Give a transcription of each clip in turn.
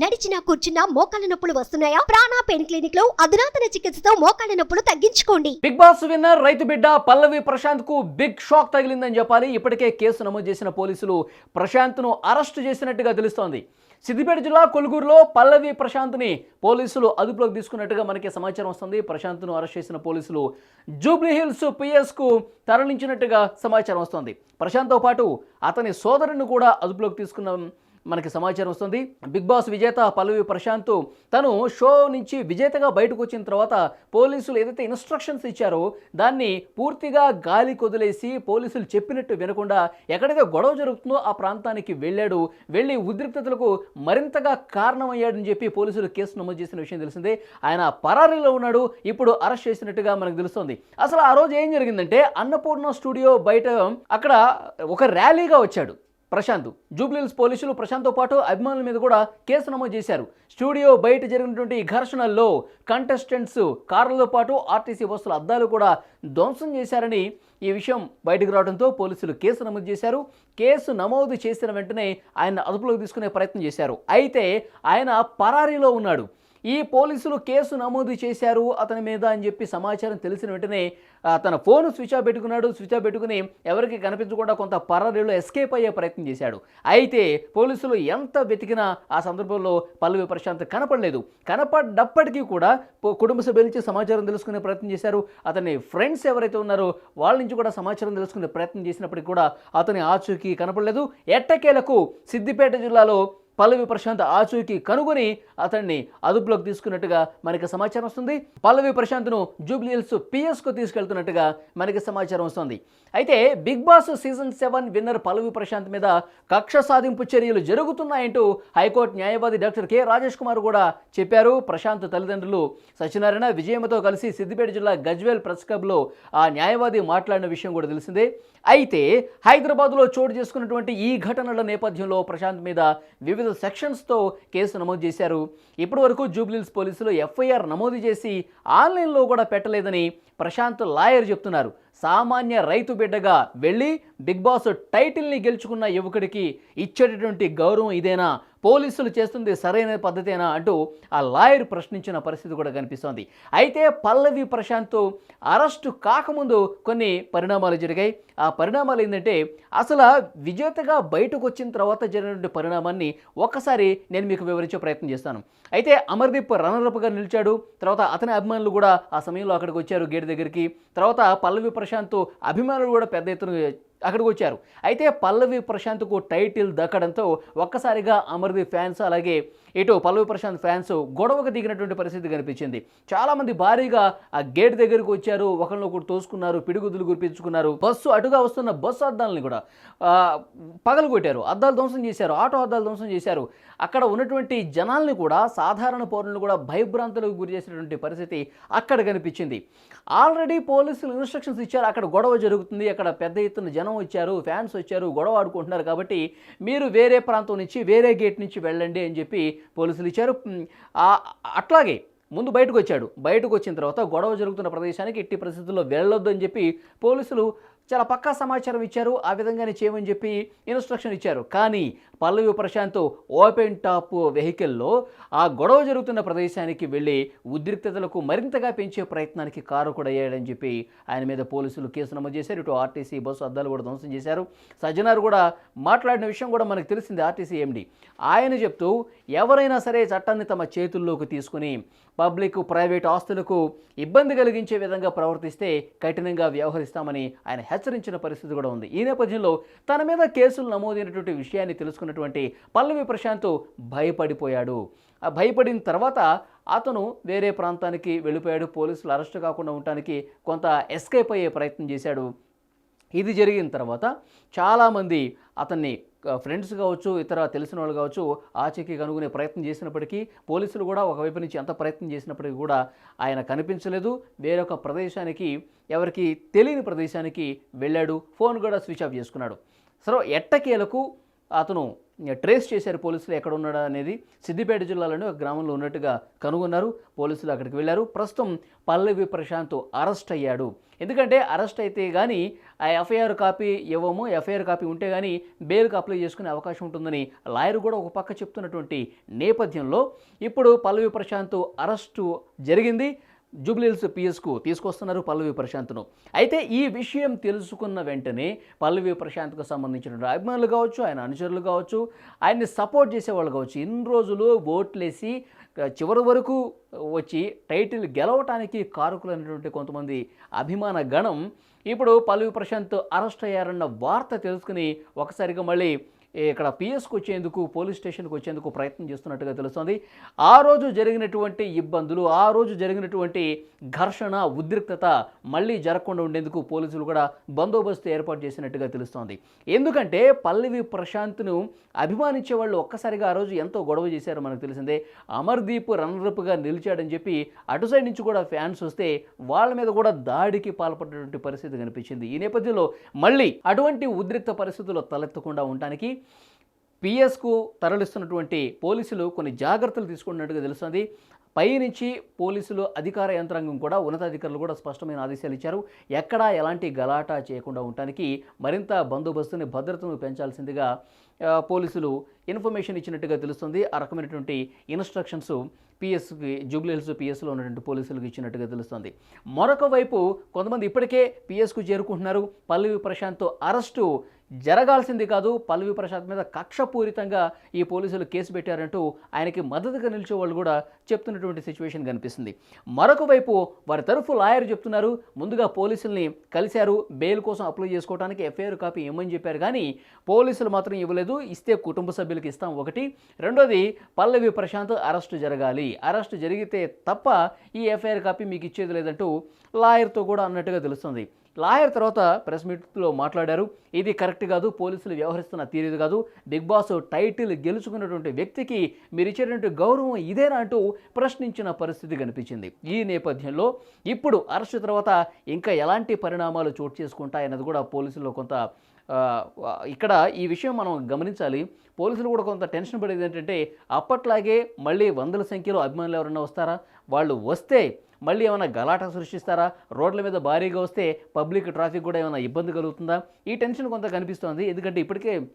నడిచినా కూర్చున్నా మోకాళ్ళ నొప్పులు వస్తున్నాయా? ప్రాణా పెయిన్ క్లినిక్లో అధునాతన చికిత్సతో మోకాళ్ళ నొప్పులు తగ్గించుకోండి. బిగ్ బాస్ విన్నర్ రైతు బిడ్డ పల్లవి ప్రశాంత్కు బిగ్ షాక్ తగిలిందని చెప్పాలి. ఇప్పటికే కేసు నమోదు చేసిన పోలీసులు ప్రశాంత్ను అరెస్టు చేసినట్టుగా తెలుస్తోంది. సిద్దిపేట జిల్లా కొలుగురులో పల్లవి ప్రశాంత్ని పోలీసులు అదుపులోకి తీసుకున్నట్టుగా మనకి సమాచారం వస్తుంది. ప్రశాంత్ను అరెస్ట్ చేసిన పోలీసులు జూబ్లీహిల్స్ పిఎస్కు తరలించినట్టుగా సమాచారం వస్తుంది. ప్రశాంత్తో పాటు అతని సోదరుని కూడా అదుపులోకి తీసుకున్న మనకి సమాచారం వస్తుంది. బిగ్ బాస్ విజేత పల్లవి ప్రశాంత్ తను షో నుంచి విజేతగా బయటకు వచ్చిన తర్వాత పోలీసులు ఏదైతే ఇన్స్ట్రక్షన్స్ ఇచ్చారో దాన్ని పూర్తిగా గాలి కొదిలేసి పోలీసులు చెప్పినట్టు వినకుండా ఎక్కడైతే గొడవ జరుగుతుందో ఆ ప్రాంతానికి వెళ్ళాడు. వెళ్ళి ఉద్రిక్తతలకు మరింతగా కారణమయ్యాడని చెప్పి పోలీసులు కేసు నమోదు చేసిన విషయం తెలిసిందే. ఆయన పరారీలో ఉన్నాడు. ఇప్పుడు అరెస్ట్ చేసినట్టుగా మనకు తెలుస్తుంది. అసలు ఆ రోజు ఏం జరిగిందంటే అన్నపూర్ణ స్టూడియో బయట అక్కడ ఒక ర్యాలీగా వచ్చాడు. ప్రశాంత్. జూబ్లీహిల్స్ పోలీసులు ప్రశాంత్తో పాటు అభిమానుల మీద కూడా కేసు నమోదు చేశారు. స్టూడియో బయట జరిగినటువంటి ఘర్షణల్లో కంటెస్టెంట్స్ కార్లతో పాటు ఆర్టీసీ బస్సుల అద్దాలు కూడా ధ్వంసం చేశారని ఈ విషయం బయటకు రావడంతో పోలీసులు కేసు నమోదు చేశారు. కేసు నమోదు చేసిన వెంటనే ఆయన అదుపులోకి తీసుకునే ప్రయత్నం చేశారు. అయితే ఆయన పరారీలో ఉన్నాడు. ఈ పోలీసులు కేసు నమోదు చేశారు అతని మీద అని చెప్పి సమాచారం తెలిసిన వెంటనే తన ఫోన్ స్విచ్ ఆఫ్ పెట్టుకున్నాడు. స్విచ్ ఆఫ్ పెట్టుకుని ఎవరికి కనిపించకుండా కొంత పరారీలో ఎస్కేప్ అయ్యే ప్రయత్నం చేశాడు. అయితే పోలీసులు ఎంత వెతికినా ఆ సందర్భంలో పల్లవి ప్రశాంత్ కనపడలేదు. కనపడ్డప్పటికీ కూడా కుటుంబ సభ్యుల సమాచారం తెలుసుకునే ప్రయత్నం చేశారు. అతని ఫ్రెండ్స్ ఎవరైతే ఉన్నారో వాళ్ళ నుంచి కూడా సమాచారం తెలుసుకునే ప్రయత్నం చేసినప్పటికీ కూడా అతని ఆచూకీ కనపడలేదు. ఎట్టకేలకు సిద్దిపేట జిల్లాలో పల్లవి ప్రశాంత్ ఆచూకీ కనుగొని అతన్ని అదుపులోకి తీసుకున్నట్టుగా మనకి సమాచారం వస్తుంది. పల్లవి ప్రశాంత్ను జూబ్లీహిల్స్ పిఎస్కు తీసుకెళ్తున్నట్టుగా మనకి సమాచారం వస్తుంది. అయితే Big Boss season seven winner Pallavi Prashanth మీద కక్ష సాధింపు చర్యలు జరుగుతున్నాయంటూ హైకోర్టు న్యాయవాది డాక్టర్ కె రాజేష్ కుమార్ కూడా చెప్పారు. ప్రశాంత్ తల్లిదండ్రులు సత్యనారాయణ విజయమ్మతో కలిసి సిద్దిపేట జిల్లా గజ్వేల్ ప్రెస్ క్లబ్లో ఆ న్యాయవాది మాట్లాడిన విషయం కూడా తెలిసిందే. అయితే హైదరాబాద్లో చోటు చేసుకున్నటువంటి ఈ ఘటనల నేపథ్యంలో ప్రశాంత్ మీద వివిధ సెక్షన్స్తో కేసు నమోదు చేశారు. ఇప్పటి వరకు జూబ్లీహిల్స్ పోలీసులు ఎఫ్ఐఆర్ నమోదు చేసి ఆన్లైన్లో కూడా పెట్టలేదని ప్రశాంత్ లాయర్ చెప్తున్నారు. సామాన్య రైతు బిడ్డగా వెళ్ళి బిగ్ బాస్ టైటిల్ని గెలుచుకున్న యువకుడికి ఇచ్చేటటువంటి గౌరవం ఇదేనా? పోలీసులు చేస్తుంది సరైన పద్ధతేనా అంటూ ఆ లాయర్ ప్రశ్నించిన పరిస్థితి కూడా కనిపిస్తోంది. అయితే పల్లవి ప్రశాంత్ అరెస్టు కాకముందు కొన్ని పరిణామాలు జరిగాయి. ఆ పరిణామాలు ఏంటంటే అసలు విజేతగా బయటకు వచ్చిన తర్వాత జరిగినటువంటి పరిణామాన్ని ఒక్కసారి నేను మీకు వివరించే ప్రయత్నం చేస్తాను. అయితే అమర్దీప్ రన్నరప్గా నిలిచాడు. తర్వాత అతని అభిమానులు కూడా ఆ సమయంలో అక్కడికి వచ్చారు గేట్ దగ్గరికి. తర్వాత పల్లవి ప్రశాంత్ అభిమానులు కూడా పెద్ద ఎత్తున అక్కడికి వచ్చారు అయితే పల్లవి ప్రశాంత్కు టైటిల్ దక్కడంతో ఒక్కసారిగా అమర్ది ఫ్యాన్స్ అలాగే ఇటు పల్లవి ప్రశాంత్ ఫ్యాన్స్ గొడవకు దిగినటువంటి పరిస్థితి కనిపించింది. చాలామంది భారీగా ఆ గేట్ దగ్గరికి వచ్చారు ఒకరినొకరు తోసుకున్నారు పిడిగుద్దులు గురిపించుకున్నారు. బస్సు అటుగా వస్తున్న బస్సు అద్దాలని కూడా పగలు కొట్టారు అద్దాలు ధ్వంసం చేశారు ఆటో అద్దాలు ధ్వంసం చేశారు. అక్కడ ఉన్నటువంటి జనాల్ని కూడా సాధారణ పౌరులను కూడా భయభ్రాంతులకు గురి చేసినటువంటి పరిస్థితి అక్కడ కనిపించింది. ఆల్రెడీ పోలీసులు ఇన్స్ట్రక్షన్స్ ఇచ్చారు అక్కడ గొడవ జరుగుతుంది అక్కడ పెద్ద ఎత్తున జనం వచ్చారు ఫ్యాన్స్ వచ్చారు గొడవ ఆడుకుంటున్నారు కాబట్టి మీరు వేరే ప్రాంతం నుంచి వేరే గేట్ నుంచి వెళ్ళండి అని చెప్పి పోలీసులు ఇచ్చారు. అట్లాగే ముందు బయటకు వచ్చాడు. బయటకు వచ్చిన తర్వాత గొడవ జరుగుతున్న ప్రదేశానికి ఎట్టి పరిస్థితుల్లో వెళ్ళొద్దు అని చెప్పి పోలీసులు చాలా పక్కా సమాచారం ఇచ్చారు. ఆ విధంగానే చేయమని చెప్పి ఇన్స్ట్రక్షన్ ఇచ్చారు. కానీ పల్లవి ప్రశాంత్ ఓపెన్ టాప్ వెహికల్లో ఆ గొడవ జరుగుతున్న ప్రదేశానికి వెళ్ళి ఉద్రిక్తతలకు మరింతగా పెంచే ప్రయత్నానికి కారకుడయ్యాడని చెప్పి ఆయన మీద పోలీసులు కేసు నమోదు చేశారు. ఇటు ఆర్టీసీ బస్సు అద్దాలు కూడా ధ్వంసం చేశారు. సజ్జనార్ కూడా మాట్లాడిన విషయం కూడా మనకు తెలిసింది ఆర్టీసీ ఎండి ఆయన చెప్తూ ఎవరైనా సరే చట్టాన్ని తమ చేతుల్లోకి తీసుకుని పబ్లిక్ ప్రైవేట్ ఆస్తులకు ఇబ్బంది కలిగించే విధంగా ప్రవర్తిస్తే కఠినంగా వ్యవహరిస్తామని ఆయన హెచ్చరించిన పరిస్థితి కూడా ఉంది. ఈ నేపథ్యంలో తన మీద కేసులు నమోదైనటువంటి విషయాన్ని తెలుసుకున్నటువంటి పల్లవి ప్రశాంత్ భయపడిపోయాడు. ఆ భయపడిన తర్వాత అతను వేరే ప్రాంతానికి వెళ్ళిపోయాడు. పోలీసులు అరెస్ట్ కాకుండా ఉండటానికి కొంత ఎస్కేప్ అయ్యే ప్రయత్నం చేశాడు. ఇది జరిగిన తర్వాత చాలామంది అతన్ని ఫ్రెండ్స్ కావచ్చు ఇతర తెలిసిన వాళ్ళు కావచ్చు ఆచకి కనుగొనే ప్రయత్నం చేసినప్పటికీ పోలీసులు కూడా ఒకవైపు నుంచి ఎంత ప్రయత్నం చేసినప్పటికీ కూడా ఆయన కనిపించలేదు. వేరొక ప్రదేశానికి ఎవరికి తెలియని ప్రదేశానికి వెళ్ళాడు. ఫోన్ కూడా స్విచ్ ఆఫ్ చేసుకున్నాడు. సో ఎట్టకేలకు అతను ట్రేస్ చేశారు పోలీసులు ఎక్కడ ఉన్నాడు అనేది సిద్దిపేట జిల్లాలోని ఒక గ్రామంలో ఉన్నట్టుగా కనుగొన్నారు. పోలీసులు అక్కడికి వెళ్ళారు. ప్రస్తుతం పల్లవి ప్రశాంత్ అరెస్ట్ అయ్యాడు. ఎందుకంటే అరెస్ట్ అయితే కానీ ఆ ఎఫ్ఐఆర్ కాపీ ఇవ్వము ఎఫ్ఐఆర్ కాపీ ఉంటే కానీ బెయిల్కి అప్లై చేసుకునే అవకాశం ఉంటుందని లాయర్ కూడా ఒక పక్క చెప్తున్నటువంటి నేపథ్యంలో ఇప్పుడు పల్లవి ప్రశాంత్ అరెస్టు జరిగింది. జూబ్లీహిల్స్ పిఎస్కు తీసుకొస్తున్నారు పల్లవి ప్రశాంత్ను. అయితే ఈ విషయం తెలుసుకున్న వెంటనే పల్లవి ప్రశాంత్కు సంబంధించిన అభిమానులు కావచ్చు ఆయన అనుచరులు కావచ్చు ఆయన్ని సపోర్ట్ చేసేవాళ్ళు కావచ్చు ఇన్ని రోజులు ఓట్లేసి చివరి వరకు వచ్చి టైటిల్ గెలవటానికి కారకులైనటువంటి కొంతమంది అభిమాన గణం. ఇప్పుడు పల్లవి ప్రశాంత్ అరెస్ట్ అయ్యారన్న వార్త తెలుసుకుని ఒకసారిగా మళ్ళీ ఇక్కడ పిఎస్కి వచ్చేందుకు పోలీస్ స్టేషన్కి వచ్చేందుకు ప్రయత్నం చేస్తున్నట్టుగా తెలుస్తోంది. ఆ రోజు జరిగినటువంటి ఇబ్బందులు ఆ రోజు జరిగినటువంటి ఘర్షణ ఉద్రిక్తత మళ్ళీ జరగకుండా ఉండేందుకు పోలీసులు కూడా బందోబస్తు ఏర్పాటు చేసినట్టుగా తెలుస్తోంది. ఎందుకంటే పల్లవి ప్రశాంత్ను అభిమానించే వాళ్ళు ఒక్కసారిగా ఆ రోజు ఎంతో గొడవ చేశారో మనకు తెలిసిందే. అమర్దీప్ రన్నరప్గా నిలిచాడని చెప్పి అటు సైడ్ నుంచి కూడా ఫ్యాన్స్ వస్తే వాళ్ళ మీద కూడా దాడికి పాల్పడినటువంటి పరిస్థితి కనిపించింది. ఈ నేపథ్యంలో మళ్ళీ అటువంటి ఉద్రిక్త పరిస్థితుల్లో తలెత్తకుండా ఉండటానికి పిఎస్కు తరలిస్తున్నటువంటి పోలీసులు కొన్ని జాగ్రత్తలు తీసుకున్నట్టుగా తెలుస్తుంది. పైనుంచి పోలీసులు అధికార యంత్రాంగం కూడా ఉన్నతాధికారులు కూడా స్పష్టమైన ఆదేశాలు ఇచ్చారు. ఎక్కడా ఎలాంటి గలాటా చేయకుండా ఉండటానికి మరింత బందోబస్తుని భద్రతను పెంచాల్సిందిగా పోలీసులు ఇన్ఫర్మేషన్ ఇచ్చినట్టుగా తెలుస్తుంది. ఆ రకమైనటువంటి ఇన్స్ట్రక్షన్స్ పిఎస్కి జూబ్లీహిల్స్ పిఎస్లో ఉన్నటువంటి పోలీసులకు ఇచ్చినట్టుగా తెలుస్తుంది. మరొక వైపు కొంతమంది ఇప్పటికే పిఎస్కు చేరుకుంటున్నారు. పల్లవి ప్రశాంత్ అరెస్టు జరగాల్సింది కాదు పల్లవి ప్రసాద్ మీద కక్షపూరితంగా ఈ పోలీసులు కేసు పెట్టారంటూ ఆయనకి మద్దతుగా నిలిచే వాళ్ళు కూడా చెప్తున్నటువంటి సిచ్యువేషన్ కనిపిస్తుంది. మరొక వైపు వారి తరఫు లాయర్ చెప్తున్నారు ముందుగా పోలీసుల్ని కలిశారు బెయిల్ కోసం అప్లై చేసుకోవడానికి ఎఫ్ఐఆర్ కాపీ ఇవ్వమని చెప్పారు కానీ పోలీసులు మాత్రం ఇవ్వలేదు ఇస్తే కుటుంబ సభ్యులకి ఇస్తాం ఒకటి. రెండోది పల్లవి ప్రశాంత్ అరెస్టు జరగాలి. అరెస్టు జరిగితే తప్ప ఈ ఎఫ్ఐఆర్ కాపీ మీకు ఇచ్చేది లేదంటూ లాయర్తో కూడా అన్నట్టుగా తెలుస్తుంది. లాయర్ తర్వాత ప్రెస్ మీట్లో మాట్లాడారు. ఇది కరెక్ట్ కాదు పోలీసులు వ్యవహరిస్తున్న తీరేది కాదు. బిగ్ బాస్ టైటిల్ గెలుచుకున్నటువంటి వ్యక్తికి మీరు ఇచ్చేటువంటి గౌరవం ఇదేనా అంటూ ప్రశ్నించిన పరిస్థితి కనిపించింది. ఈ నేపథ్యంలో ఇప్పుడు అరెస్ట్ తర్వాత ఇంకా ఎలాంటి పరిణామాలు చోటు చేసుకుంటాయన్నది కూడా పోలీసుల్లో కొంత ఇక్కడ ఈ విషయం మనం గమనించాలి. పోలీసులు కూడా కొంత టెన్షన్ పడేది ఏంటంటే అప్పట్లాగే మళ్ళీ వందల సంఖ్యలో అభిమానులు ఎవరైనా వస్తారా? వాళ్ళు వస్తే మళ్ళీ ఏమైనా గలాటా సృష్టిస్తారా? రోడ్ల మీద భారీగా వస్తే పబ్లిక్ ట్రాఫిక్ కూడా ఏమైనా ఇబ్బంది కలుగుతుందా? ఈ టెన్షన్ కొంత కనిపిస్తోంది. ఎందుకంటే ఇప్పటికే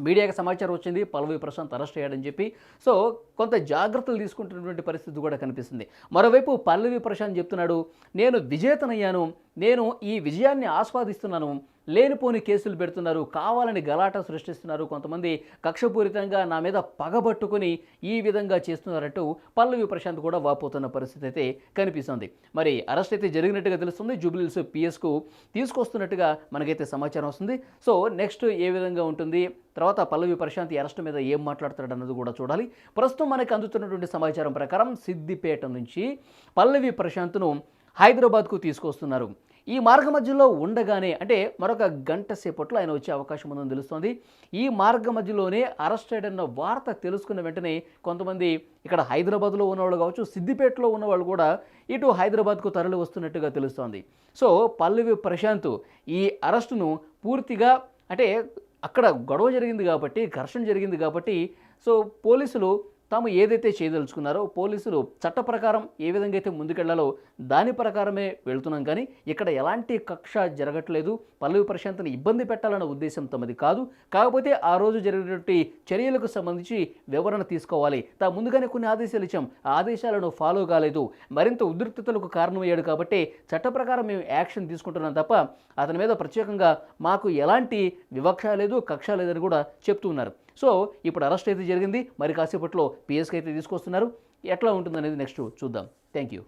మీడియాకి సమాచారం వచ్చింది. పల్లవి ప్రశాంత్ అరెస్ట్ అయ్యాడని చెప్పి. సో కొంత జాగ్రత్తలు తీసుకుంటున్నటువంటి పరిస్థితి కూడా కనిపిస్తుంది. మరోవైపు పల్లవి ప్రశాంత్ చెప్తున్నాడు నేను విజేతనయ్యాను. నేను ఈ విజయాన్ని ఆస్వాదిస్తున్నాను. లేనిపోని కేసులు పెడుతున్నారు కావాలని గలాట సృష్టిస్తున్నారు. కొంతమంది కక్షపూరితంగా నా మీద పగబట్టుకుని ఈ విధంగా చేస్తున్నారంటూ పల్లవి ప్రశాంత్ కూడా వాపోతున్న పరిస్థితి అయితే కనిపిస్తుంది. మరి అరెస్ట్ అయితే జరిగినట్టుగా తెలుస్తుంది. జూబ్లీస్ పిఎస్కు తీసుకొస్తున్నట్టుగా మనకైతే సమాచారం వస్తుంది. సో నెక్స్ట్ ఏ విధంగా ఉంటుంది? తర్వాత పల్లవి ప్రశాంత్ అరెస్ట్ మీద ఏం మాట్లాడతాడు అన్నది కూడా చూడాలి. ప్రస్తుతం మనకు అందుతున్నటువంటి సమాచారం ప్రకారం సిద్దిపేట నుంచి పల్లవి ప్రశాంత్ను హైదరాబాద్కు తీసుకొస్తున్నారు. ఈ మార్గ మధ్యలో ఉండగానే అంటే మరొక గంట సేపట్లో ఆయన వచ్చే అవకాశం ఉందని తెలుస్తోంది. ఈ మార్గ మధ్యలోనే అరెస్ట్ అయ్యాడన్న వార్త తెలుసుకున్న వెంటనే కొంతమంది ఇక్కడ హైదరాబాద్లో ఉన్నవాళ్ళు కావచ్చు సిద్దిపేటలో ఉన్నవాళ్ళు కూడా ఇటు హైదరాబాద్కు తరలి వస్తున్నట్టుగా తెలుస్తోంది. సో పల్లవి ప్రశాంత్ ఈ అరెస్టును పూర్తిగా అంటే అక్కడ గొడవ జరిగింది కాబట్టి ఘర్షణ జరిగింది కాబట్టి సో పోలీసులు తాము ఏదైతే చేయదలుచుకున్నారో పోలీసులు చట్ట ప్రకారం ఏ విధంగా అయితే ముందుకెళ్ళాలో దాని ప్రకారమే వెళ్తున్నాం. కానీ ఇక్కడ ఎలాంటి కక్ష జరగట్లేదు. పల్లవి ప్రశాంత్ని ఇబ్బంది పెట్టాలన్న ఉద్దేశం తమది కాదు. కాకపోతే ఆ రోజు జరిగినటువంటి చర్యలకు సంబంధించి వివరణ తీసుకోవాలి. తా ముందుగానే కొన్ని ఆదేశాలు ఇచ్చాం. ఆ ఆదేశాలను ఫాలో కాలేదు. మరింత ఉద్రిక్తతలకు కారణమయ్యాడు కాబట్టి చట్ట ప్రకారం మేము యాక్షన్ తీసుకుంటున్నాం తప్ప అతని మీద ప్రత్యేకంగా మాకు ఎలాంటి వివక్ష లేదు కక్ష లేదని కూడా చెప్తూ ఉన్నారు. సో ఇప్పుడు అరెస్ట్ అయితే జరిగింది. మరి కాసేపట్లో పిఎస్కి అయితే తీసుకొస్తున్నారు. ఎట్లా ఉంటుందనేది నెక్స్ట్ చూద్దాం. Thank you